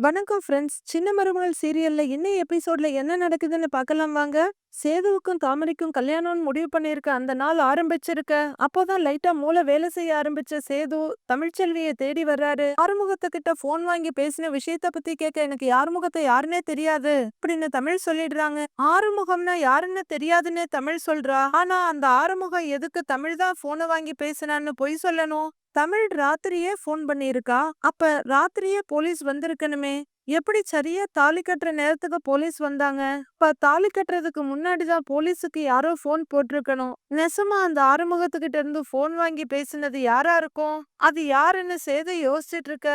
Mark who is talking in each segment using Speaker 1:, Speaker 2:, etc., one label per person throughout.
Speaker 1: வணக்கம் ஃப்ரெண்ட்ஸ் சின்ன மருமகள் சீரியல்ல இன்னும் எபிசோட்ல என்ன நடக்குதுன்னு பார்க்கலாம் வாங்க. சேதுவுக்கும் தாமரைக்கும் கல்யாணம்னு முடிவு பண்ணியிருக்க அந்த நாள் ஆரம்பிச்சிருக்க. அப்போதான் லைட்டா மூளை வேலை செய்ய ஆரம்பிச்ச சேது தமிழ்ச்செல்வியை தேடி வர்றாரு. ஆறுமுகத்துக்கிட்ட போன் வாங்கி பேசின விஷயத்த பத்தி கேட்க எனக்கு யாருமுகத்தை யாருன்னே தெரியாது அப்படின்னு தமிழ் சொல்லிடுறாங்க. ஆறுமுகம்னா யாருன்னு தெரியாதுன்னு தமிழ் சொல்றா. ஆனா அந்த ஆறுமுகம் எதுக்கு தமிழ் தான் போனை வாங்கி பேசினான்னு பொய் சொல்லணும்? தமிழ் ராத்திரியே ஃபோன் பண்ணியிருக்கா. அப்ப ராத்திரியே போலீஸ் வந்திருக்கணுமே. எப்படி சரியா தாலி கட்டுற நேரத்துக்கு போலீஸ் வந்தாங்க? இப்ப தாலி கட்டுறதுக்கு முன்னாடி தான் போலீஸுக்கு யாரோ ஃபோன் போட்டிருக்கணும். நெசமா அந்த ஆறுமுகத்துக்கிட்ட இருந்து ஃபோன் வாங்கி பேசினது யாரா இருக்கும்? அது யாருன்னு சேதை யோசிச்சுட்டு இருக்க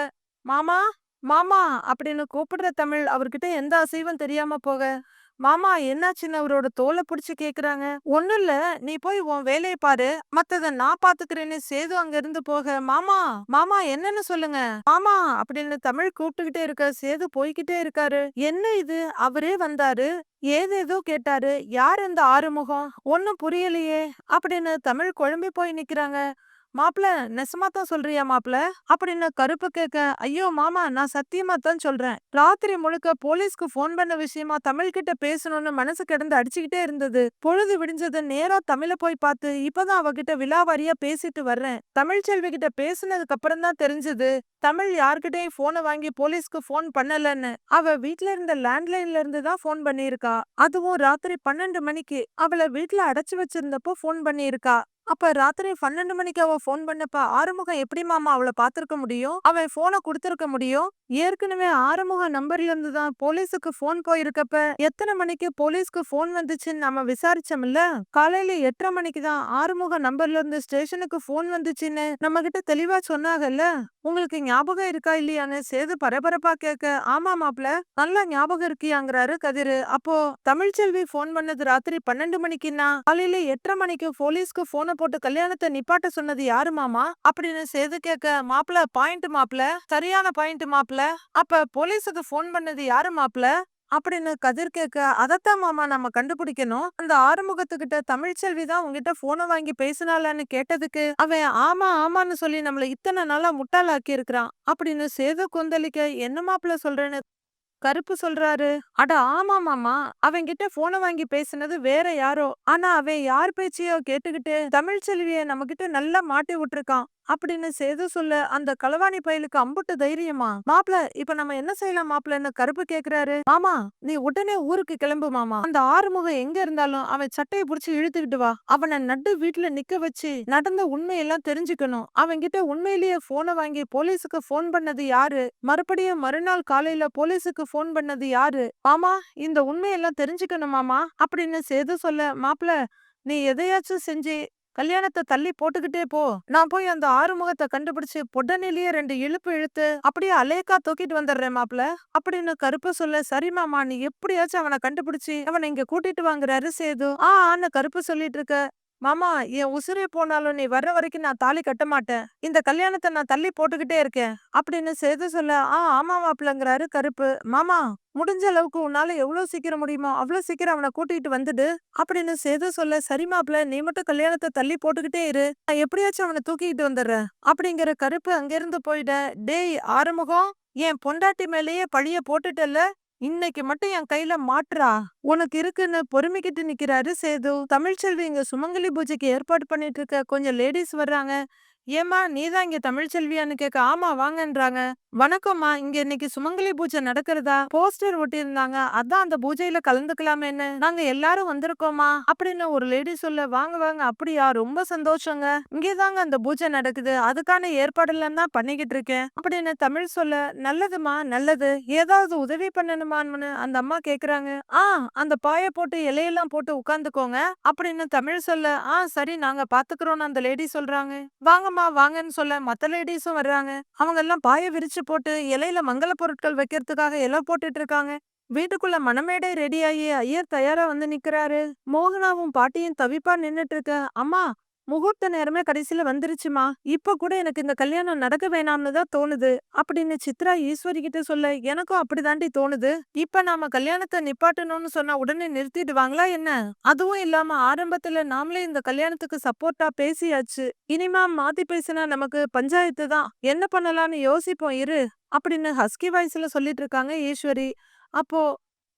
Speaker 1: மாமா மாமா அப்படின்னு கூப்பிடுற தமிழ் அவர்கிட்ட எந்த அசைவும் தெரியாம போக. மாமா என்னாச்சுன்னு அவரோட தோலை பிடிச்சு கேக்குறாங்க? ஒண்ணும் இல்ல. நீ போய் உன் வேலையை பாரு. மத்தத நான் பாத்துக்கிறேன்னு சேது அங்க இருந்து போக. மாமா மாமா என்னன்னு சொல்லுங்க. மாமா அப்படின்னு தமிழ் கூப்பிட்டுக்கிட்டே இருக்க சேது போய்கிட்டே இருக்காரு. என்ன இது? அவரே வந்தாரு. ஏதேதோ கேட்டாரு. யார் இந்த ஆறுமுகம்? ஒன்னும் புரியலையே. அப்படின்னு தமிழ் குழம்பி போய் நிக்கிறாங்க. மாப்பிள நெசமா தான் சொல்றியா மாப்பிள? அப்படின்னு கருப்பு கேட்க ஐயோ மாமா நான் சத்தியமா தான் சொல்றேன். ராத்திரி முழுக்க போலீஸ்க்கு போன் பண்ண விஷயமா தமிழ் கிட்ட பேசணும்னு மனசு கிடந்து அடிச்சுக்கிட்டே இருந்தது. பொழுது விடிஞ்சது நேரா தமிழ போய் பார்த்து இப்பதான் அவகிட்ட விலாவாரியா பேசிட்டு வர்றேன். தமிழ் செல்வி கிட்ட பேசுனதுக்கு அப்புறம் தான் தெரிஞ்சது. தமிழ் யார்கிட்டயும் போனை வாங்கி போலீஸ்க்கு போன் பண்ணலன்னு. அவ வீட்ல இருந்த லேண்ட்லைன்ல இருந்து தான் போன் பண்ணியிருக்கா. அதுவும் ராத்திரி பன்னெண்டு மணிக்கு. அவளை வீட்ல அடைச்சு வச்சிருந்தப்போ போன் பண்ணிருக்கா அப்ப ராத்திரி பன்னெண்டு மணிக்கு அவ ஃபோன் பண்ணப்ப ஆறுமுகம் எப்படி மாமா அவளை பாத்திருக்க முடியும்? அவன் போனை கொடுத்திருக்க முடியும்? ஏற்கனவே ஆறுமுக நம்பர்ல இருந்து தான் போலீஸுக்கு போன் போயிருக்கப்ப எத்தனை மணிக்கு போலீஸ்க்கு போன் வந்துச்சுன்னு நம்ம விசாரிச்சோம்ல? காலையில எட்டரை மணிக்கு தான் ஆறுமுக நம்பர்ல இருந்து ஸ்டேஷனுக்கு போன் வந்துச்சுன்னு நம்ம கிட்ட தெளிவா சொன்னாங்கல்ல? உங்களுக்கு ஞாபகம் இருக்கா இல்லையான்னு சேது பரபரப்பா கேட்க ஆமா மாப்ள நல்லா ஞாபகம் இருக்கியாங்கிறாரு கதிரு. அப்போ தமிழ்ச்செல்வி போன் பண்ணது ராத்திரி பன்னெண்டு மணிக்குன்னா காலையில எட்டரை மணிக்கு போலீஸ்க்கு போன போட்டு கல்யாணத்தை நிப்பாட்ட சொன்னது யாரு மாமா? அப்படின்னு சேது கேட்க மாப்பிள பாயிண்ட் மாப்பிள சரியான பாயிண்ட் மாப்பிள அப்ப போலீஸுக்கு போன் பண்ணது யாரு மாப்பிள? அப்படின்னு கதிர் கேட்க அதத்தான் மாமா நம்ம கண்டுபிடிக்கணும். அந்த ஆறுமுகத்துக்கிட்ட தமிழ்ச்செல்வி தான் உங்ககிட்ட போனை வாங்கி பேசினாலான்னு கேட்டதுக்கு அவன் ஆமா ஆமான்னு சொல்லி நம்மள இத்தனை நாளா முட்டாளாக்கி இருக்கிறான் அப்படின்னு சேது கொந்தளிக்க என்ன மாப்பிள சொல்றேன்னு கருப்பு சொல்றாரு. அட ஆமா மாமா. அவன் கிட்ட போனை வாங்கி பேசினது வேற யாரோ. ஆனா அவன் யார் பேச்சையோ கேட்டுக்கிட்டு தமிழ் செல்விய நம்ம கிட்ட நல்லா மாட்டி விட்டுருக்கான். அப்படின்னு சேது சொல்ல அந்த களவாணி பயலுக்கு அம்புட்டு தைரியமா மாப்ள இப்ப நம்ம என்ன செய்யலாம் மாப்ளன்னு கருப்பு கேக்குறாரு. மாமா நீ உடனே ஊருக்கு கிளம்பு மாமா. அந்த ஆறுமுகம் எங்க இருந்தாலும் அவன் சட்டையை புடிச்சு இழுத்துக்கிட்டு வா. அவனை நட்டு வீட்டுல நிக்க வச்சு நடந்த உண்மையெல்லாம் தெரிஞ்சுக்கணும். அவன் கிட்ட உண்மையிலேயே போனை வாங்கி போலீஸுக்கு போன் பண்ணது யாரு? மறுபடியும் மறுநாள் காலையில போலீஸுக்கு போன் பண்ணது யாரு? மாமா இந்த உண்மையெல்லாம் தெரிஞ்சுக்கணும் மாமா அப்படின்னு சேது சொல்ல மாப்பிள நீ எதையாச்சும் செஞ்சு கல்யாணத்தை தள்ளி போட்டுக்கிட்டே போ. நான் போய் அந்த ஆறுமுகத்தை கண்டுபிடிச்சு பொட்டனிலேயே ரெண்டு இழுப்பு இழுத்து அப்படியே அலேக்கா தூக்கிட்டு வந்துடுறேன் மாப்ள அப்படின்னு கருப்ப சொல்ல சரி மாமா நீ எப்படியாச்சும் அவனை கண்டுபிடிச்சு அவனை இங்க கூட்டிட்டு வாங்குறாரு சேது. ஆ ஆன்னு கருப்பு சொல்லிட்டு இருக்க. மாமா என் உசுரே போனாலும் நீ வர்ற வரைக்கும் நான் தாலி கட்ட மாட்டேன். இந்த கல்யாணத்தை நான் தள்ளி போட்டுக்கிட்டே இருக்கேன். அப்படின்னு சேது சொல்ல ஆ ஆமா மாப்பிளங்கிறாரு கருப்பு. மாமா முடிஞ்ச அளவுக்கு உன்னால எவ்வளவு சீக்கிரம் முடியுமோ அவ்வளவு சீக்கிரம் அவனை கூட்டிட்டு வந்துடு. அப்படின்னு சேது சொல்ல சரி மாப்பிள நீ மட்டும் கல்யாணத்தை தள்ளி போட்டுக்கிட்டே இரு. நான் எப்படியாச்சும் அவனை தூக்கிட்டு வந்துடுறேன். அப்படிங்கிற கருப்பு அங்கிருந்து போயிட டேய் ஆறுமுகம் என் பொண்டாட்டி மேலேயே பழிய போட்டுட்டல இன்னைக்கு மட்டும் என் கையில மாட்டுறா உனக்கு இருக்குன்னு பொறுமைக்கிட்டு நிக்கிறாரு சேது. தமிழ்ச்செல்வி இங்க சுமங்கலி பூஜைக்கு ஏற்பாடு பண்ணிட்டு இருக்க. கொஞ்சம் லேடிஸ் வர்றாங்க. ஏமா நீதான் இங்க தமிழ்ச்செல்வியான்னு கேட்க ஆமா வாங்கன்றாங்க. வணக்கம்மா இங்க இன்னைக்கு சுமங்கலி பூஜை நடக்கிறதா? போஸ்டர் ஒட்டியிருந்தாங்க. அதான் அந்த பூஜையில கலந்துக்கலாமேன்னு. நாங்க எல்லாரும் வந்திருக்கோமா அப்படின்னு ஒரு லேடி சொல்ல வாங்க வாங்க அப்படியா? ரொம்ப சந்தோஷங்க. இங்கேதாங்க அந்த பூஜை நடக்குது. அதுக்கான ஏற்பாடெல்லாம் தான் பண்ணிக்கிட்டு இருக்கேன். அப்படின்னு தமிழ் சொல்ல நல்லதுமா நல்லது. ஏதாவது உதவி பண்ணணுமான்னு அந்த அம்மா கேக்குறாங்க. ஆ அந்த பாய போட்டு இலையெல்லாம் போட்டு உட்காந்துக்கோங்க. அப்படின்னு தமிழ் சொல்ல ஆ சரி நாங்க பாத்துக்கிறோம்னு அந்த லேடி சொல்றாங்க. வாங்க வாங்கம்மா வாங்கன்னு சொல்ல மத்த லேடிஸும் வர்றாங்க. அவங்க எல்லாம் பாய விரிச்சு போட்டு இலையில மங்கள பொருட்கள் வைக்கிறதுக்காக இலை போட்டுட்டு இருக்காங்க. வீட்டுக்குள்ள மணமேடை ரெடி ஆகி ஐயர் தயாரா வந்து நிக்கிறாரு. மோகனாவும் பாட்டியும் தவிப்பா நின்னுட்டு இருக்க அம்மா முகூர்த்த நேரமே கடைசியில வந்துருச்சுமா? இப்ப கூட எனக்கு இந்த கல்யாணம் நடக்க வேணாம்னு தான் தோணுது. அப்படின்னு சித்ரா ஈஸ்வரி கிட்ட சொல்ல எனக்கும் அப்படிதாண்டி தோணுது. இப்ப நாம கல்யாணத்தை நிப்பாட்டணும்னு சொன்னா உடனே நிறுத்திடுவாங்களா என்ன? அதுவும் இல்லாம ஆரம்பத்துல நாமளே இந்த கல்யாணத்துக்கு சப்போர்ட்டா பேசியாச்சு. இனிமா மாத்தி பேசினா நமக்கு பஞ்சாயத்து தான். என்ன பண்ணலாம்னு யோசிப்போம் இரு. அப்படின்னு ஹஸ்கி வாய்ஸ்ல சொல்லிட்டு இருக்காங்க ஈஸ்வரி. அப்போ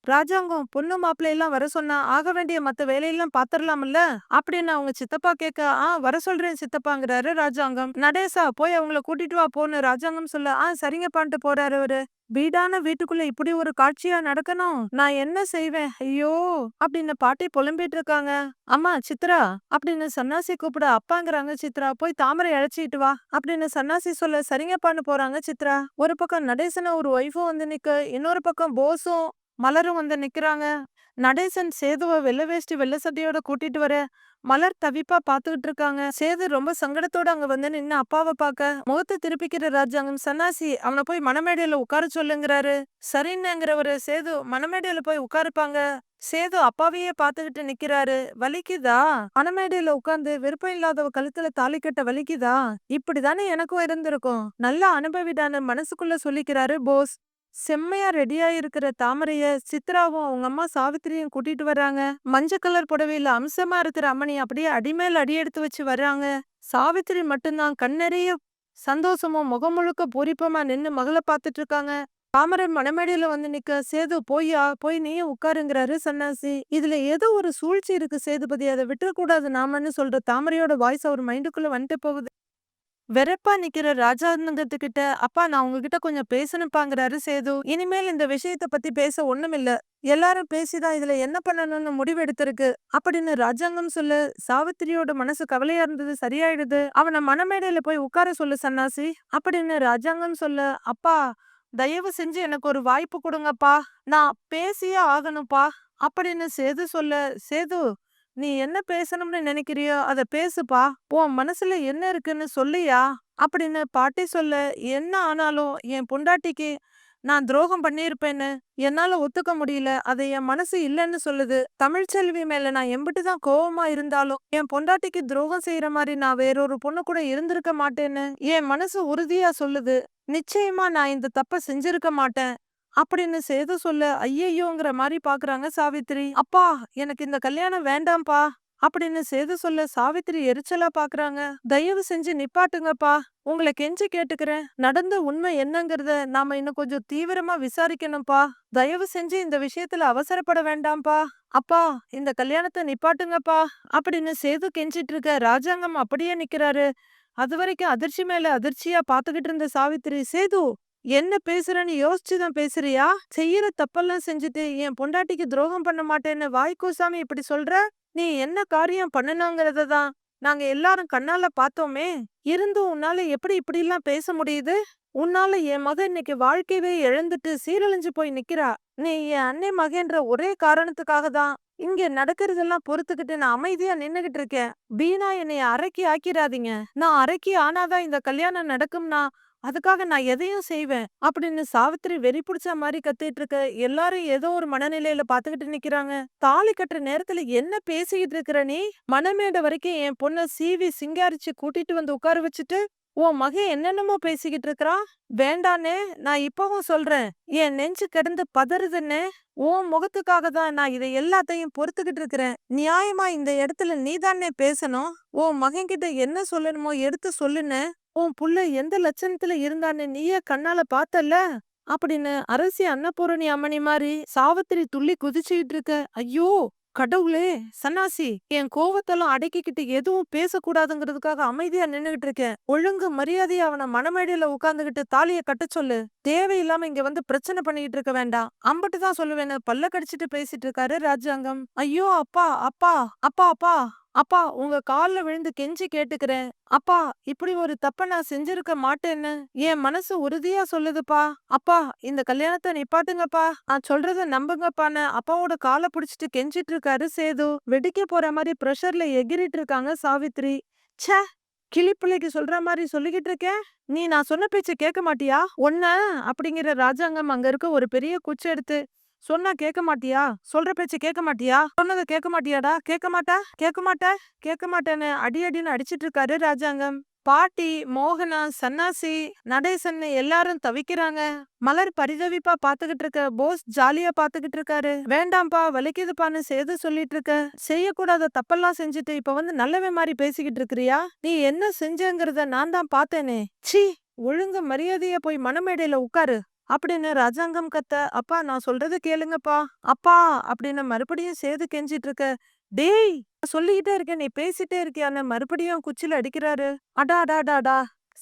Speaker 1: ராஜாங்கம் பொண்ணு மாப்பிள்ளை எல்லாம் வர சொன்னா ஆக வேண்டிய மத்த வேலையெல்லாம் பாத்திரலாம்ல? அப்படின்னு அவங்க சித்தப்பா கேட்க ஆ வர சொல்றேன் சித்தப்பாங்கிறாரு ராஜாங்கம். நடேசா போய் அவங்கள கூட்டிட்டு வா போன்னு ராஜாங்கம் சொல்ல ஆ சரிங்கப்பான்ட்டு போறாரு அவரு. வீடான வீட்டுக்குள்ள இப்படி ஒரு காட்சியா நடக்கணும்? நான் என்ன செய்வேன்? ஐயோ! அப்படின்னு பாட்டி புலம்பிட்டு இருக்காங்க. அம்மா சித்ரா! அப்படின்னு சன்னாசி கூப்பிட அப்பாங்கிறாங்க சித்ரா போய் தாமரை அழைச்சிட்டு வா. அப்படின்னு சன்னாசி சொல்ல சரிங்கப்பான்னு போறாங்க சித்ரா. ஒரு பக்கம் நடேசன ஒரு ஒய்ஃபும் வந்து நிக்க இன்னொரு பக்கம் போஸும் மலரும் வந்து நிக்கிறாங்க. நடேசன் சேதுவ வெள்ளை வேஷ்டி வெள்ளை சட்டையோட கூட்டிட்டு வர மலர் தவிப்பா பாத்துக்கிட்டு இருக்காங்க. சேது ரொம்ப சங்கடத்தோட அங்க வந்து நின்னு அப்பாவை பார்க்க முகத்தை திருப்பிக்கிற ராஜாங்கம் சன்னாசி அவனை போய் மணமேடையில உட்கார சொல்லுங்கிறாரு. சரின்னுங்கிறவரு சேது மணமேடையில போய் உட்காருப்பாங்க. சேது அப்பாவையே பாத்துக்கிட்டு நிக்கிறாரு. வலிக்குதா? மணமேடையில உட்கார்ந்து விருப்பம் இல்லாதவ கழுத்துல தாலி கட்ட வலிக்குதா? இப்படிதானே எனக்கும் இருந்திருக்கும். நல்லா அனுபவிடான்னு மனசுக்குள்ள சொல்லிக்கிறாரு போஸ். செம்மையா ரெடியா இருக்கிற தாமரைய சித்ராவும் அவங்க அம்மா சாவித்திரியும் கூட்டிட்டு வர்றாங்க. மஞ்சள் கலர் புடவையில அம்சமா இருக்கிற அம்மனி அப்படியே அடிமேல் அடி எடுத்து வச்சு வர்றாங்க. சாவித்திரி மட்டும்தான் கண்ணெறிய சந்தோஷமும் முகம் முழுக்க பூரிப்பமா நின்னு மகளை பார்த்துட்டு இருக்காங்க. தாமரை மணமேடையில வந்து நிக்க சேது போய்யா போய் நீயும் உட்காருங்கிறாரு சன்னாசி. இதுல ஏதோ ஒரு சூழ்ச்சி இருக்கு சேதுபதி. அதை விட்டுறக்கூடாது. நாமன்னு சொல்ற தாமரையோட வாய்ஸ் அவர் மைண்டுக்குள்ள வந்துட்டு போகுது. வெறப்பா நிக்கிற ராஜாங்கத்துக்கிட்ட அப்பா நான் உங்ககிட்ட கொஞ்சம் பேசணுப்பாங்கிறாரு சேது. இனிமேல் இந்த விஷயத்த பத்தி பேச ஒண்ணுமில்ல எல்லாரும் பேசிதான் இதுல என்ன பண்ணணும்னு முடிவு எடுத்திருக்கு. அப்படின்னு ராஜாங்கம் சொல்லு சாவித்திரியோட மனசு கவலையா இருந்தது சரியாயிடுது. அவனை மனமேடையில போய் உட்கார சொல்லு சன்னாசி. அப்படின்னு ராஜாங்கம் சொல்லு அப்பா தயவு செஞ்சு எனக்கு ஒரு வாய்ப்பு கொடுங்கப்பா. நான் பேசியே ஆகணும்ப்பா. அப்படின்னு சேது சொல்ல சேது நீ என்ன பேசணும்னு நினைக்கிறியோ அத பேசுப்பா. உன் மனசுல என்ன இருக்குன்னு சொல்லியா? அப்படின்னு பாட்டி சொல்ல என்ன ஆனாலும் என் பொண்டாட்டிக்கு நான் துரோகம் பண்ணியிருப்பேன்னு என்னால ஒத்துக்க முடியல. அது என் மனசு இல்லைன்னு சொல்லுது. தமிழ்ச்செல்வி மேல நான் எம்பிட்டு தான் கோவமா இருந்தாலும் என் பொண்டாட்டிக்கு துரோகம் செய்யற மாதிரி நான் வேறொரு பொண்ணு கூட இருந்திருக்க மாட்டேன்னு என் மனசு உறுதியா சொல்லுது. நிச்சயமா நான் இந்த தப்ப செஞ்சிருக்க மாட்டேன். அப்படின்னு சேது சொல்ல ஐயையோங்கிற மாதிரி பாக்குறாங்க சாவித்திரி. அப்பா எனக்கு இந்த கல்யாணம் வேண்டாம்ப்பா. அப்படின்னு சேது சொல்ல சாவித்திரி எரிச்சலா பாக்குறாங்க. தயவு செஞ்சு நிப்பாட்டுங்கப்பா. உங்களை கெஞ்சி கேட்டுக்கிறேன். நடந்த உண்மை என்னங்கறத நாம இன்னும் கொஞ்சம் தீவிரமா விசாரிக்கணும்ப்பா. தயவு செஞ்சு இந்த விஷயத்துல அவசரப்பட வேண்டாம்ப்பா. அப்பா இந்த கல்யாணத்தை நிப்பாட்டுங்கப்பா. அப்படின்னு சேது கெஞ்சிட்டு இருக்க ராஜாங்கம் அப்படியே நிக்கிறாரு. அது வரைக்கும் அதிர்ச்சி மேல அதிர்ச்சியா பாத்துக்கிட்டு இருந்த சாவித்திரி சேது என்ன பேசுறன்னு யோசிச்சுதான் பேசுறியா? செய்யற தப்பெல்லாம் செஞ்சுட்டு என் பொண்டாட்டிக்கு துரோகம் பண்ண மாட்டேன்னு வாய்க்கோசாமி இப்படி சொல்ற? நீ என்ன காரியம் பண்ணணுங்கிறத தான். நாங்க எல்லாரும் கண்ணால பார்த்தோமே. இருந்தும் உன்னால எப்படி இப்படி எல்லாம் பேச முடியுது? உன்னால என் மகன் இன்னைக்கு வாழ்க்கையவே இழந்துட்டு சீரழிஞ்சு போய் நிக்கிறா. நீ என் அன்னை மகன்ற ஒரே காரணத்துக்காக தான். இங்க நடக்கிறதெல்லாம் பொறுத்துக்கிட்டு நான் அமைதியா நின்னுகிட்டு இருக்கேன். பீனா என்னைய அரைக்கி ஆக்கிடாதீங்க. நான் அரைக்கி ஆனாதான் இந்த கல்யாணம் நடக்கும்னா அதுக்காக நான் எதையும் செய்வேன் அப்படின்னு சாவித்திரி வெறி பிடிச்ச மாதிரி கத்திட்டு இருக்க எல்லாரும் ஏதோ ஒரு மனநிலையில பாத்துக்கிட்டு நிக்கிறாங்க. தாலி கட்டுற நேரத்துல என்ன பேசிக்கிட்டு இருக்கிற நீ? மனமேட வரைக்கும் என் பொண்ண சீவி சிங்காரிச்சு கூட்டிட்டு வந்து உட்கார வச்சுட்டு உன் மகன் என்னென்னமோ பேசிக்கிட்டு இருக்கிறான் வேண்டானே நான் இப்பவும் சொல்றேன். என் நெஞ்சு கிடந்து பதறுதுன்னு உன் முகத்துக்காக தான் நான் இதை எல்லாத்தையும் பொறுத்துக்கிட்டு இருக்கிறேன். நியாயமா இந்த இடத்துல நீதானே பேசணும்? உன் மகன் கிட்ட என்ன சொல்லணுமோ எடுத்து சொல்லுன்னு உன் புள்ள எந்த லட்சணத்துல இருந்தான்னு நீயே கண்ணால பார்த்தல்ல? அப்படின்னு அரசி அன்னபூரணி அம்மணி மாதிரி சாவித்திரி துள்ளி குதிச்சுக்கிட்டு இருக்க. ஐயோ! கடவுளே! சன்னாசி என் கோவத்தெல்லாம் அடக்கிக்கிட்டு எதுவும் பேசக்கூடாதுங்கிறதுக்காக அமைதியா நின்னுகிட்டு இருக்கேன் ஒழுங்கு மரியாதையா அவனை மனமேடையில உட்கார்ந்துகிட்டு தாலிய கட்ட சொல்லு. தேவையில்லாம இங்க வந்து பிரச்சனை பண்ணிக்கிட்டு இருக்க வேண்டாம். அம்பட்டு தான் சொல்லுவேன்னு பல்ல கடிச்சிட்டு பேசிட்டு இருக்காரு ராஜாங்கம். ஐயோ அப்பா அப்பா அப்பா அப்பா! அப்பா உங்க கால்ல விழுந்து கெஞ்சி கேட்டுக்கிறேன். அப்பா இப்படி ஒரு தப்ப நான் செஞ்சிருக்க மாட்டேன்னு என் மனசு உறுதியா சொல்லுதுப்பா. அப்பா இந்த கல்யாணத்தை நிப்பாட்டுங்கப்பா. நான் சொல்றத நம்புங்கப்பான்னு அப்பாவோட காலை பிடிச்சிட்டு கெஞ்சிட்டு இருக்காரு சேது. வெடிக்க போற மாதிரி ப்ரெஷர்ல எகிரிட்டு இருக்காங்க சாவித்ரி. ச்சே! கிளிப்பிள்ளைக்கு சொல்ற மாதிரி சொல்லிக்கிட்டு இருக்கேன் நீ நான் சொன்ன பேச்ச கேட்க மாட்டியா? ஒன்ன அப்படிங்கிற ராஜாங்கம் அங்க இருக்க ஒரு பெரிய குச்சி எடுத்து சொன்னா கேட்க மாட்டியா? சொல்ற பேச்ச கேட்க மாட்டியா? சொன்னதை கேட்க மாட்டியாடா? கேட்க மாட்டா? கேட்க மாட்ட? கேட்க மாட்டேன்னு அடி அடின்னு அடிச்சிட்டு இருக்காரு ராஜாங்கம். பாட்டி மோகனா சன்னாசி நடேசன் எல்லாரும் தவிக்கிறாங்க. மலர் பரிதவிப்பா பாத்துக்கிட்டு இருக்க போஸ் ஜாலியா பாத்துக்கிட்டு இருக்காரு வேண்டாம்ப்பா வலிக்குதுப்பான்னு சேது சொல்லிட்டு இருக்க செய்யக்கூடாத தப்பெல்லாம் செஞ்சுட்டு இப்ப வந்து நல்லவே மாதிரி பேசிக்கிட்டு இருக்கிறியா நீ என்ன செஞ்சங்கிறத நான் தான் பார்த்தேனே. ச்சீ ஒழுங்க மரியாதையா போய் மனமேடையில உட்காரு. அப்படின்னு ராஜாங்கம் கத்த அப்பா நான் சொல்றத கேளுங்கப்பா. அப்பா அப்படின்னு மறுபடியும் சேது கெஞ்சிட்டு இருக்க டேய் சொல்லிக்கிட்டே இருக்கேன். நீ பேசிட்டே இருக்கியான்னு மறுபடியும் குச்சில அடிக்கிறாரு. அடா அடா அடா, அடா.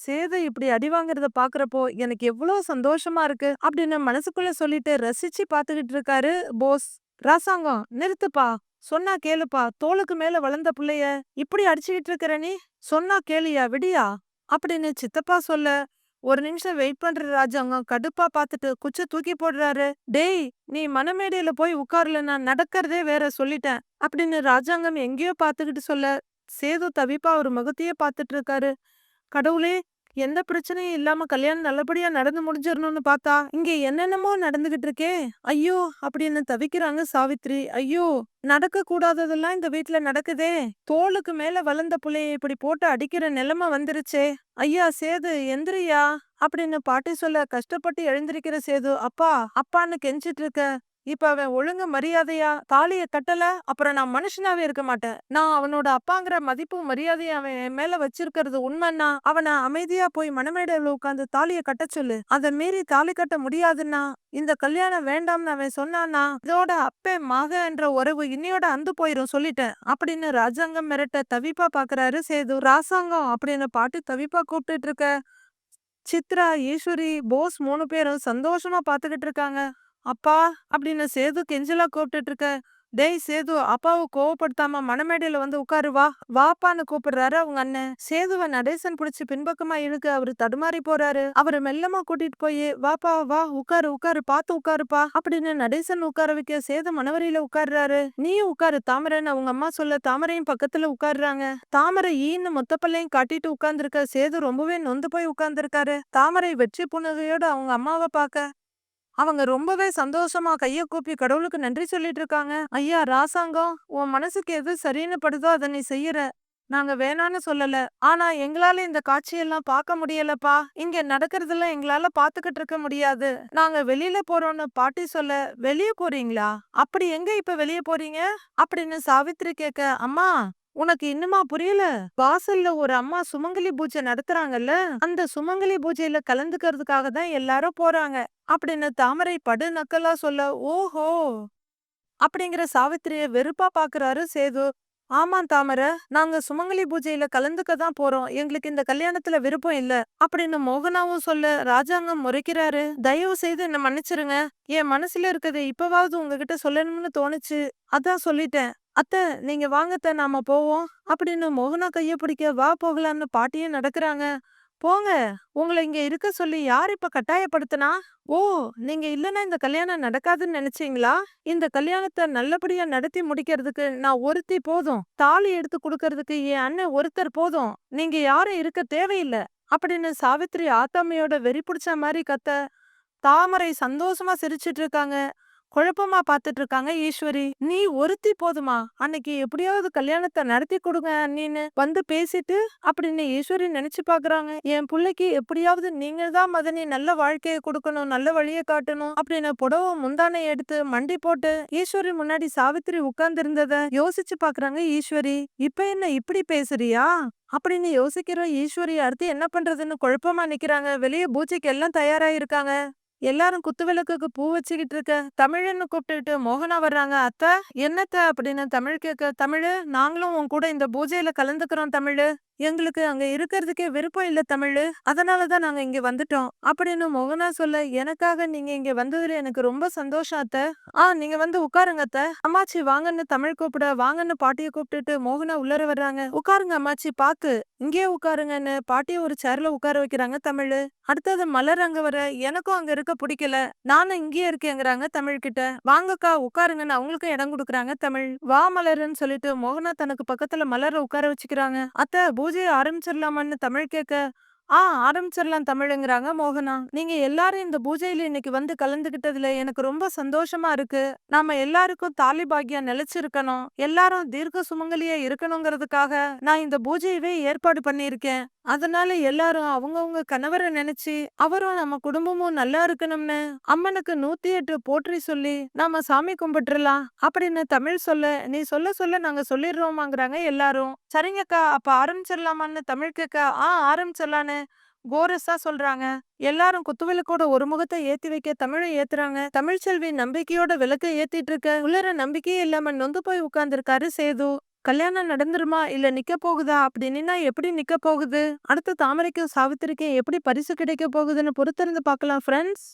Speaker 1: சேது இப்படி அடி வாங்குறத பாக்குறப்போ எனக்கு எவ்வளவு சந்தோஷமா இருக்கு. அப்படின்னு மனசுக்குள்ள சொல்லிட்டு ரசிச்சு பாத்துக்கிட்டு இருக்காரு போஸ். ராசாங்கம் நிறுத்துப்பா. சொன்னா கேளுப்பா. தோளுக்கு மேல வளர்ந்த புள்ளைய இப்படி அடிச்சுக்கிட்டு இருக்கிற நீ? சொன்னா கேளியா? விடியா? அப்படின்னு சித்தப்பா சொல்ல ஒரு நிமிஷம் வெயிட் பண்ற ராஜாங்கம் கடுப்பா பாத்துட்டு குச்ச தூக்கி போடுறாரு. டேய் நீ மனமேடையில போய் உட்கார்ல நான் நடக்கிறதே வேற சொல்லிட்டேன் அப்படின்னு ராஜாங்கம் எங்கேயோ பாத்துக்கிட்டு சொல்ல சேது தவிப்பா ஒரு முகத்தையே பாத்துட்டு இருக்காரு. கடவுளே எந்த பிரச்சனையும் இல்லாம கல்யாணம் நல்லபடியா நடந்து முடிஞ்சிடணும்னு பார்த்தா இங்க என்னென்னமோ நடந்துகிட்டு இருக்கே ஐயோ! அப்படின்னு தவிக்கிறாங்க சாவித்ரி. ஐயோ! நடக்க கூடாததெல்லாம் இந்த வீட்ல நடக்குதே. தோளுக்கு மேல வளர்ந்த புள்ளைய இப்படி போட்டு அடிக்கிற நிலைமை வந்துருச்சே. ஐயா சேது எந்திரியா அப்படின்னு பாட்டி சொல்ல கஷ்டப்பட்டு எழுந்திருக்கிற சேது அப்பா அப்பான்னு கெஞ்சிட்டு இருக்க இப்ப அவன் ஒழுங்க மரியாதையா தாலிய கட்டல அப்புறம் நான் மனுஷனாவே இருக்க மாட்டேன். நான் அவனோட அப்பாங்கிற மதிப்பு மரியாதையை அவன் என் மேல வச்சிருக்கிறது உண்மைன்னா அவனை அமைதியா போய் மணமேடையில உட்காந்து தாலிய கட்ட சொல்லு. அதை மீறி தாலி கட்ட முடியாதுன்னா இந்த கல்யாணம் வேண்டாம்னு அவன் சொன்னானா இதோட அப்பே மகன்ற உறவு இன்னையோட அந்து போயிரும் சொல்லிட்டேன். அப்படின்னு ராஜாங்கம் மிரட்ட தவிப்பா பாக்குறாரு சேது. ராசாங்கம் அப்படின்னு பாட்டு தவிப்பா கூப்பிட்டுட்டு இருக்க. சித்ரா ஈஸ்வரி போஸ் மூணு பேரும் சந்தோஷமா பாத்துக்கிட்டு இருக்காங்க. அப்பா அப்படின்னு சேது கெஞ்சலா கூப்பிட்டுட்டு இருக்க டேய் சேது அப்பாவை கோவப்படுத்தாம மணமேடையில வந்து உட்காரு வா வாப்பான்னு கூப்பிடுறாரு அவங்க அண்ணன். சேதுவை நடேசன் பிடிச்சு பின்பக்கமா இழுக்க அவரு தடுமாறி போறாரு. அவரு மெல்லமா கூட்டிட்டு போய் வாப்பா வா உட்காரு உட்காரு பார்த்து உட்காருப்பா அப்படின்னு நடேசன் உட்கார வைக்க சேது மணவரையில உட்காருறாரு. நீயும் உட்காரு தாமரைன்னு அவங்க அம்மா சொல்ல தாமரையும் பக்கத்துல உட்காருறாங்க. தாமரை ஈன்னு மொத்த காட்டிட்டு உட்கார்ந்துருக்க சேது ரொம்பவே நொந்து போய் உட்கார்ந்துருக்காரு. தாமரை வெற்றி புன்னகையோட அவங்க அம்மாவை பார்க்க அவங்க ரொம்பவே சந்தோஷமா கைய கூப்பி கடவுளுக்கு நன்றி சொல்லிட்டு இருக்காங்க. ஐயா ராசாங்கம் உன் மனசுக்கு எது சரின்னு படுதோ அதை நீ செய்யற. நாங்க வேணான்னு சொல்லல. ஆனா எங்களால இந்த காட்சியெல்லாம் பார்க்க முடியலப்பா. இங்க நடக்கிறதெல்லாம் எங்களால பாத்துக்கிட்டு இருக்க முடியாது. நாங்க வெளியில போறோம்னு பாட்டி சொல்ல வெளிய போறீங்களா? அப்படி எங்க இப்ப வெளிய போறீங்க? அப்படின்னு சாவித்ரி கேட்க அம்மா உனக்கு இன்னுமா புரியல? வாசல்ல ஒரு அம்மா சுமங்கலி பூஜை நடத்துறாங்கல்ல? அந்த சுமங்கலி பூஜையில கலந்துக்கிறதுக்காக தான் எல்லாரும் போறாங்க. அப்படின்னு தாமரை படு நக்கலா சொல்ல ஓஹோ! அப்படிங்கிற சாவித்திரிய வெறுப்பா பாக்குறாரு சேது. ஆமா தாமரை நாங்க சுமங்கலி பூஜையில கலந்துக்க தான் போறோம். எங்களுக்கு இந்த கல்யாணத்துல விருப்பம் இல்ல. அப்படின்னு மோகனாவும் சொல்ல ராஜாங்கம் முறைக்கிறாரு. தயவு செய்து என்ன மன்னிச்சிருங்க. என் மனசுல இருக்கதை இப்பவாவது உங்ககிட்ட சொல்லணும்னு தோணுச்சு. அதான் சொல்லிட்டேன். அத்தை நீங்க வாங்கத்த நாம போவோம். அப்படின்னு மோகனா கைய பிடிக்க வா போகலான்னு பாட்டியும் நடக்கிறாங்க. போங்க உங்களை இங்க இருக்க சொல்லி யார் இப்ப கட்டாயப்படுத்தினா? ஓ நீங்க இல்லைன்னா இந்த கல்யாணம் நடக்காதுன்னு நினைச்சீங்களா? இந்த கல்யாணத்தை நல்லபடியா நடத்தி முடிக்கிறதுக்கு நான் ஒருத்தி போதும். தாலி எடுத்து கொடுக்கறதுக்கு என் அண்ணன் ஒருத்தர் போதும். நீங்க யாரும் இருக்க தேவையில்லை. அப்படின்னு சாவித்ரி ஆத்தாமையோட வெறி பிடிச்ச மாதிரி கத்த தாமரை சந்தோஷமா சிரிச்சிட்டு இருக்காங்க. குழப்பமா பாத்துட்டு இருக்காங்க ஈஸ்வரி நீ ஒருத்தி போதுமா? அன்னைக்கு எப்படியாவது கல்யாணத்தை நடத்தி கொடுங்க அண்ணின்னு வந்து பேசிட்டு அப்படின்னு ஈஸ்வரி நினைச்சு பாக்குறாங்க. என் பிள்ளைக்கு எப்படியாவது நீங்க தான் மதனி நல்ல வாழ்க்கையை கொடுக்கணும் நல்ல வழியை காட்டணும் அப்படின்னு புடவை முந்தானை எடுத்து மண்டி போட்டு ஈஸ்வரி முன்னாடி சாவித்திரி உட்கார்ந்து இருந்தத யோசிச்சு பாக்குறாங்க ஈஸ்வரி இப்ப என்ன இப்படி பேசுறியா? அப்படின்னு யோசிக்கிற ஈஸ்வரி அடுத்து என்ன பண்றதுன்னு குழப்பமா நிக்கிறாங்க. வெளியே பூஜைக்கு எல்லாம் தயாராயிருக்காங்க. எல்லாரும் குத்து விளக்குக்கு பூ வச்சுக்கிட்டு இருக்க தமிழன்னு கூப்பிட்டுட்டு மோகனா வர்றாங்க அத்தை என்னத்த? அப்படின்னு தமிழ் கேட்க தமிழு நாங்களும் உன் கூட இந்த பூஜையில கலந்துக்கிறோம் தமிழு. எங்களுக்கு அங்க இருக்கிறதுக்கே விருப்பம் இல்ல தமிழ். அதனாலதான் நாங்க இங்க வந்துட்டோம். அப்படின்னு மோகனா சொல்ல எனக்காக நீங்க இங்க வந்ததுல எனக்கு ரொம்ப சந்தோஷம் அத்தை. ஆ நீங்க வந்து உட்காருங்க அத்தை. அம்மாச்சி வாங்கன்னு தமிழ் கூப்பிட வாங்கன்னு பாட்டிய கூப்பிட்டுட்டு மோகனா உள்ளர வர்றாங்க. உட்காருங்க அம்மாச்சி பாத்து. இங்கேயே உட்காருங்கன்னு பாட்டிய ஒரு சேர்ல உட்கார வைக்கிறாங்க தமிழ். அடுத்தது மலர் அங்க வர எனக்கும் அங்க இருக்க பிடிக்கல. நானும் இங்கேயே இருக்கேங்கிறாங்க தமிழ் கிட்ட. வாங்கக்கா உட்காருங்கன்னு அவங்களுக்கும் இடம் கொடுக்குறாங்க தமிழ். வா மலர்ன்னு சொல்லிட்டு மோகனா தனக்கு பக்கத்துல மலரை உட்கார வச்சுக்கிறாங்க. அத்தை பூஜையை ஆரம்பிச்சிடலாமான்னு தமிழ் கேட்க ஆ ஆரம்பிச்சிடலாம் தமிழுங்கிறாங்க மோகனா. நீங்க எல்லாரும் இந்த பூஜையில இன்னைக்கு வந்து கலந்துகிட்டதுல எனக்கு ரொம்ப சந்தோஷமா இருக்கு. நாம எல்லாருக்கும் தாலி பாக்கியம் நிலைச்சிருக்கணும். எல்லாரும் தீர்க்க சுமங்கலியா இருக்கணுங்கிறதுக்காக நான் இந்த பூஜையவே ஏற்பாடு பண்ணியிருக்கேன். அதனால எல்லாரும் அவங்கவங்க கணவரை நினைச்சு அவரும் நம்ம குடும்பமும் நல்லா இருக்கணும்னு அம்மனுக்கு 108 போற்றி சொல்லி நாம சாமி கும்பிட்டுறலாம் அப்படின்னு தமிழ் சொல்ல நீ சொல்ல சொல்ல நாங்க சொல்லிடுறோமாங்கிறாங்க எல்லாரும். சரிங்கக்கா அப்ப ஆரம்பிச்சிடலாமான்னு தமிழ் கேட்க ஆ ஆரம்பிச்சிடலான்னு கோரஸா சொல்றாங்க. எல்லாரும் குத்துவிளக்கோட ஒரு முகத்தை ஏத்தி வைக்க தமிழை ஏத்துறாங்க. தமிழ்ச்செல்வி நம்பிக்கையோட விளக்க ஏத்திட்டு இருக்க உள்ளர நம்பிக்கையே இல்லாம நொந்து போய் உட்கார்ந்துருக்காரு சேது. கல்யாணம் நடந்துருமா இல்ல நிக்க போகுதா அப்படின்னா எப்படி நிக்க போகுது அடுத்து தாமரைக்கும் சாவித்திரிக்கும் எப்படி பரிசு கிடைக்க போகுதுன்னு பொறுத்திருந்து பார்க்கலாம் ஃப்ரெண்ட்ஸ்